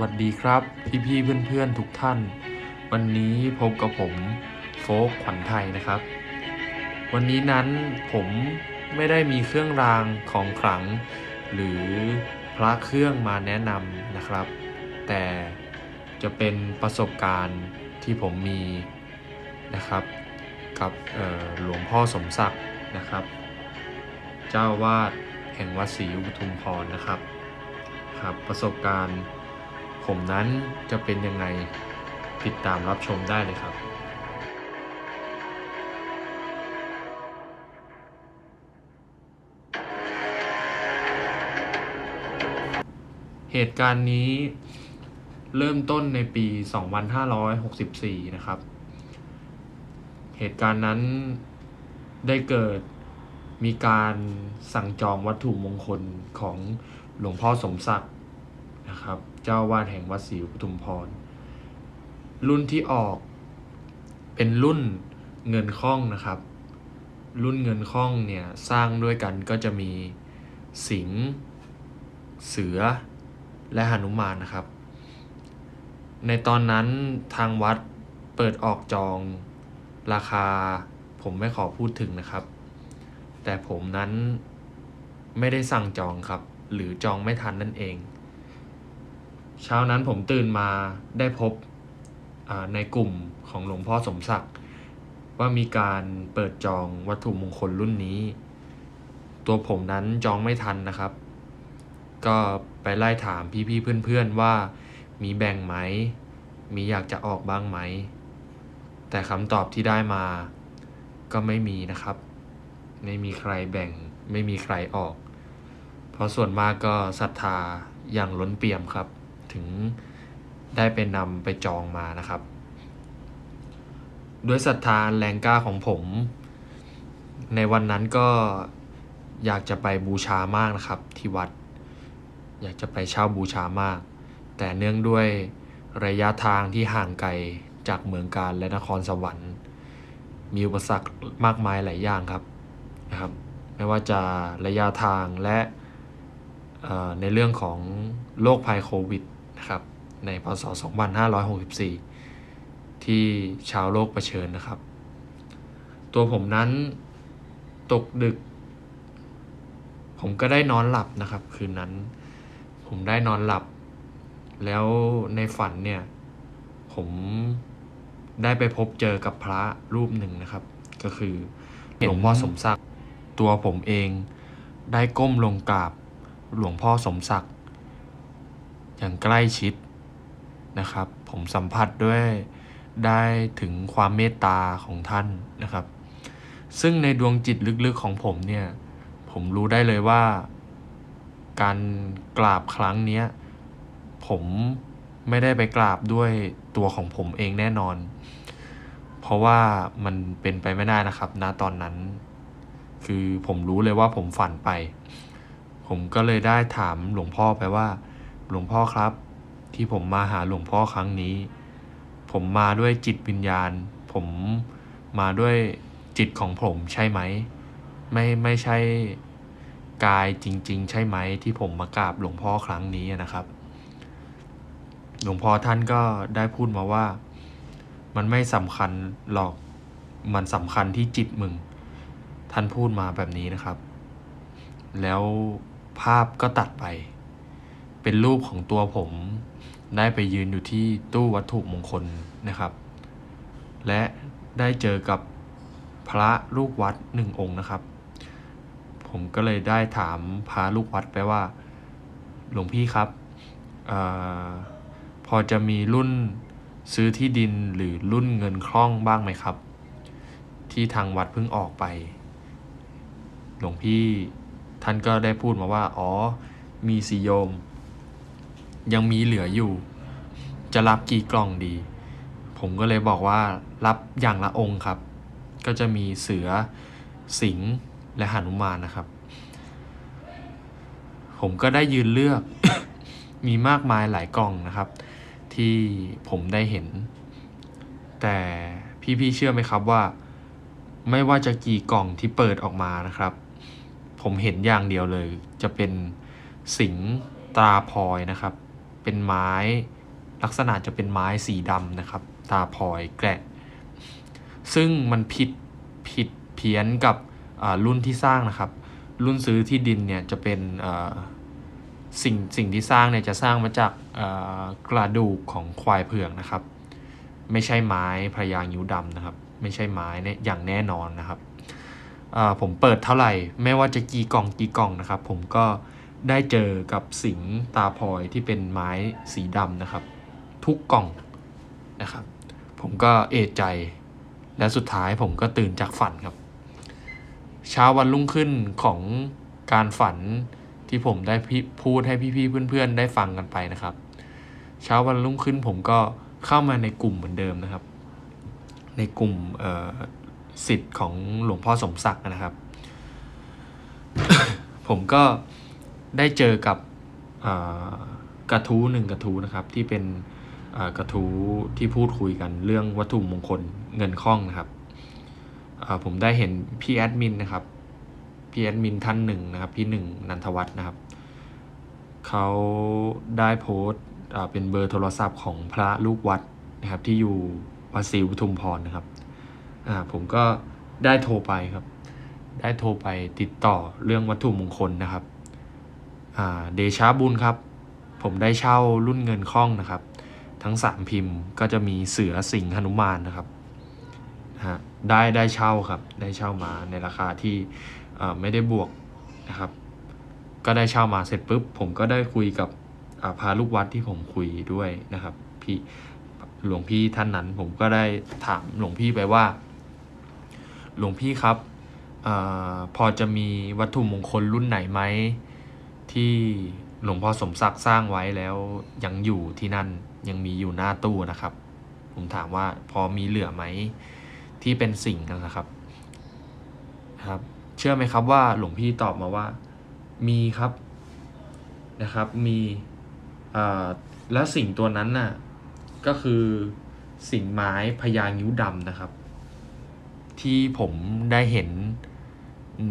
วัสดีครับพี่ๆเพื่อนๆทุกท่าน วันนี้พบกับผมโฟกขวัญไทยนะครับ วันนี้นั้นผมไม่ได้มีเครื่องรางของขลัง หรือพระเครื่องมาแนะนำนะครับ แต่จะเป็นประสบการณ์ที่ผมมีนะครับ กับหลวงพ่อสมศักดิ์นะครับ เจ้าวาดแห่งวัดศรีอุทุมพรนะครับครับประสบการณ์ ผมนั้นจะเป็นยังไงติดตามรับชมได้เลยครับเหตุการณ์นี้เริ่มต้นในปี 2564 นะครับ เหตุการณ์นั้นได้เกิดมีการสั่งจองวัตถุมงคลของหลวงพ่อสมศักดิ์นะครับ เจ้าวาดแห่งวัดศรีปทุมพร รุ่นที่ออกเป็นรุ่นเงินข้องนะครับ รุ่นเงินข้องเนี่ยสร้างด้วยกันก็จะมีสิงห์เสือและหนุมานนะครับ ในตอนนั้นทางวัดเปิดออกจองราคาผมไม่ขอพูดถึงนะครับ แต่ผมนั้นไม่ได้สั่งจองครับ หรือจองไม่ทันนั่นเอง เช้านั้นผมตื่นมาได้พบในกลุ่มของหลวงพ่อสมศักดิ์ว่ามีการเปิดจองวัตถุมงคลรุ่นนี้ ตัวผมนั้นจองไม่ทันนะครับ ก็ไปไล่ถามพี่ๆเพื่อนๆว่ามีแบ่งไหม มีอยากจะออกบ้างไหม แต่คำตอบที่ได้มาก็ไม่มีนะครับ ไม่มีใครแบ่งไม่มีใครออก เพราะส่วนมากก็ศรัทธาอย่างล้นเปี่ยมครับ ถึงได้ไปนำไปจองมานะครับ ด้วยศรัทธาแรงกล้าของผม ในวันนั้นก็อยากจะไปบูชามากนะครับที่วัด อยากจะไปเช่าบูชามาก แต่เนื่องด้วยระยะทางที่ห่างไกลจากเมืองการและนครสวรรค์ มีอุปสรรคมากมายหลายอย่างครับนะครับ ไม่ว่าจะระยะทางและในเรื่องของโรคภัยโควิด นะครับในพศ 2564 ที่ชาวโลกเผชิญนะครับ ตัวผมนั้นตกดึก ผมก็ได้นอนหลับนะครับ คืนนั้น ผมได้นอนหลับ แล้วในฝันเนี่ย ผมได้ไปพบเจอกับพระรูปหนึ่งนะครับ ก็คือหลวงพ่อสมศักดิ์ตัวผมเองได้ก้มลงกราบหลวงพ่อสมศักดิ์ อย่างใกล้ชิดนะครับ ผมสัมผัสด้วยได้ถึงความเมตตาของท่านนะครับ ซึ่งในดวงจิตลึกๆของผมเนี่ย ผมรู้ได้เลยว่า การกราบครั้งนี้ผมไม่ได้ไปกราบด้วยตัวของผมเองแน่นอน เพราะว่ามันเป็นไปไม่ได้นะครับณตอนนั้น คือผมรู้เลยว่าผมฝันไป ผมก็เลยได้ถามหลวงพ่อไปว่า หลวงพ่อครับ ที่ผมมาหาหลวงพ่อครั้งนี้ ผมมาด้วยจิตวิญญาณ ผมมาด้วยจิตของผมใช่ไหม ไม่ไม่ใช่กายจริง ๆ ใช่ไหมที่ผมมากราบหลวงพ่อครั้งนี้นะครับ หลวงพ่อท่านก็ได้พูดมาว่า มันไม่สำคัญหรอกมันสำคัญที่จิตมึง ท่านพูดมาแบบนี้นะครับ แล้วภาพก็ตัดไป เป็นรูปของตัวผม ได้ไปยืนอยู่ที่ตู้วัตถุมงคลนะครับ และได้เจอกับพระลูกวัดหนึ่งองค์นะครับ ผมก็เลยได้ถามพระลูกวัดไปว่า หลวงพี่ครับออพอจะมีรุ่นซื้อที่ดินหรือรุ่นเงินคล่องบ้างไหมครับ ที่ทางวัดเพิ่งออกไป หลวงพี่ท่านก็ได้พูดมาว่า อ๋อ มีสิโยม ยังมีเหลืออยู่ จะรับกี่กล่องดี ผมก็เลยบอกว่ารับอย่างละองค์ครับ ก็จะมีเสือสิงห์และหนุมานนะครับ ผมก็ได้ยืนเลือก มีมากมายหลายกล่องนะครับ ที่ผมได้เห็น แต่พี่ๆเชื่อไหมครับว่า ไม่ว่าจะกี่กล่องที่เปิดออกมานะครับ ผมเห็นอย่างเดียวเลย จะเป็นสิงตราพลอยนะครับ เป็นไม้ ลักษณะจะเป็นไม้สีดำนะครับ ตาพลอยแกะ ซึ่งมันผิดผิดเพี้ยนกับรุ่นที่สร้างนะครับ รุ่นซื้อที่ดินเนี่ยจะเป็นสิ่งสิ่งที่สร้างเนี่ยจะสร้างมาจากกระดูกของควายเผือกนะครับ ไม่ใช่ไม้พระยางยิ้วดำนะครับ ไม่ใช่ไม้เนี่ยอย่างแน่นอนนะครับผมเปิดเท่าไหร่ ไม่ว่าจะกี่กล่องกี่กล่องนะครับ ผมก็ ได้เจอกับสิงตาพลอยที่เป็นไม้สีดำนะครับ ทุกกล่องนะครับ ผมก็เอะใจ และสุดท้ายผมก็ตื่นจากฝันครับ เช้าวันรุ่งขึ้นของการฝันที่ผมได้พ,พูดให้พี่ๆเพื่อนๆ ได้ฟังกันไปนะครับ เช้าวันรุ่งขึ้นผมก็เข้ามาในกลุ่มเหมือนเดิมนะครับ ในกลุ่มเออสิทธิ์ของหลวงพ่อสมศักดิ์นะครับ ผมก็ ได้เจอกับกระทู้หนึ่งกระทู้นะครับ ที่เป็นกระทู้ที่พูดคุยกันเรื่องวัตถุมงคลเงินคล่องนะครับผมได้เห็นพี่แอดมินนะครับพี่แอดมินท่านหนึ่งนะครับ พี่หนึ่งนันทวัฒน์นะครับเขาได้โพสต์เป็นเบอร์โทรศัพท์ของพระลูกวัดนะครับ ที่อยู่วัดศรีปทุมพรนะครับผมก็ได้โทรไปครับ ได้โทรไปติดต่อเรื่องวัตถุมงคลนะครับ เดชาบุญครับ ผมได้เช่ารุ่นเงินคล่องนะครับ ทั้งสามพิมพ์ก็จะมีเสือสิงห์หนุมานนะครับฮะได้ได้เช่าครับ ได้เช่ามาในราคาที่ไม่ได้บวกนะครับ ก็ได้เช่ามาเสร็จปุ๊บ ผมก็ได้คุยกับาพาลูกวัดที่ผมคุยด้วยนะครับพี่หลวงพี่ท่านนั้น ผมก็ได้ถามหลวงพี่ไปว่า หลวงพี่ครับอพอจะมีวัตถุมงคลรุ่นไหนไหม ที่หลวงพ่อสมศักดิ์สร้างไว้แล้วยังอยู่ที่นั่นยังมีอยู่หน้าตู้นะครับ ผมถามว่าพอมีเหลือไหมที่เป็นสิ่งนะครับครับ เชื่อไหมครับว่าหลวงพี่ตอบมาว่า มีครับนะครับ มีอ่าแล้วสิ่งตัวนั้นน่ะก็คือสิ่งไม้พญางิ้วดำนะครับ ที่ผมได้เห็น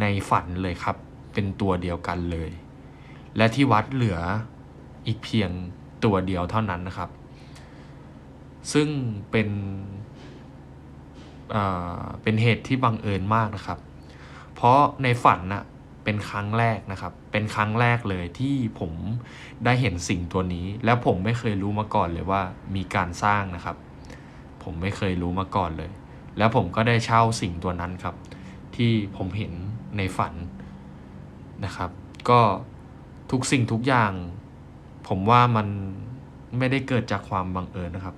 ในฝันเลยครับ เป็นตัวเดียวกันเลย และที่วัดเหลืออีกเพียงตัวเดียวเท่านั้นนะครับ ซึ่งเป็นอ่าเป็นเหตุที่บังเอิญมากนะครับ เพราะในฝันน่ะเป็นครั้งแรกนะครับ เป็นครั้งแรกเลยที่ผมได้เห็นสิ่งตัวนี้ แล้วผมไม่เคยรู้มาก่อนเลยว่ามีการสร้างนะครับ ผมไม่เคยรู้มาก่อนเลย แล้วผมก็ได้เช่าสิ่งตัวนั้นครับ ที่ผมเห็นในฝันนะครับ ก็ ทุกสิ่งทุกอย่าง ผมว่ามันไม่ได้เกิดจากความบังเอิญนะครับ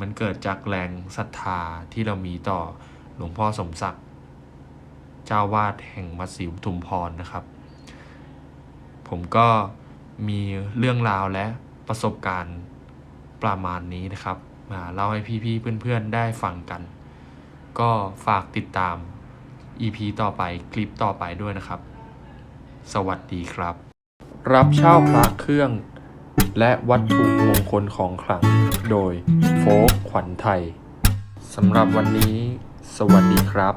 มันเกิดจากแรงศรัทธาที่เรามีต่อหลวงพ่อสมศักดิ์เจ้าวาดแห่งวัดศรีทุมพรนะครับ ผมก็มีเรื่องราวและประสบการณ์ประมาณนี้นะครับ มาเล่าให้พี่ๆเพื่อนๆได้ฟังกัน ก็ฝากติดตาม EP ต่อไปคลิปต่อไปด้วยนะครับ สวัสดีครับ รับเช่าพระเครื่อง และวัตถุมงคลของขลัง โดยโฟกขวัญไทยสำหรับวันนี้ สวัสดีครับ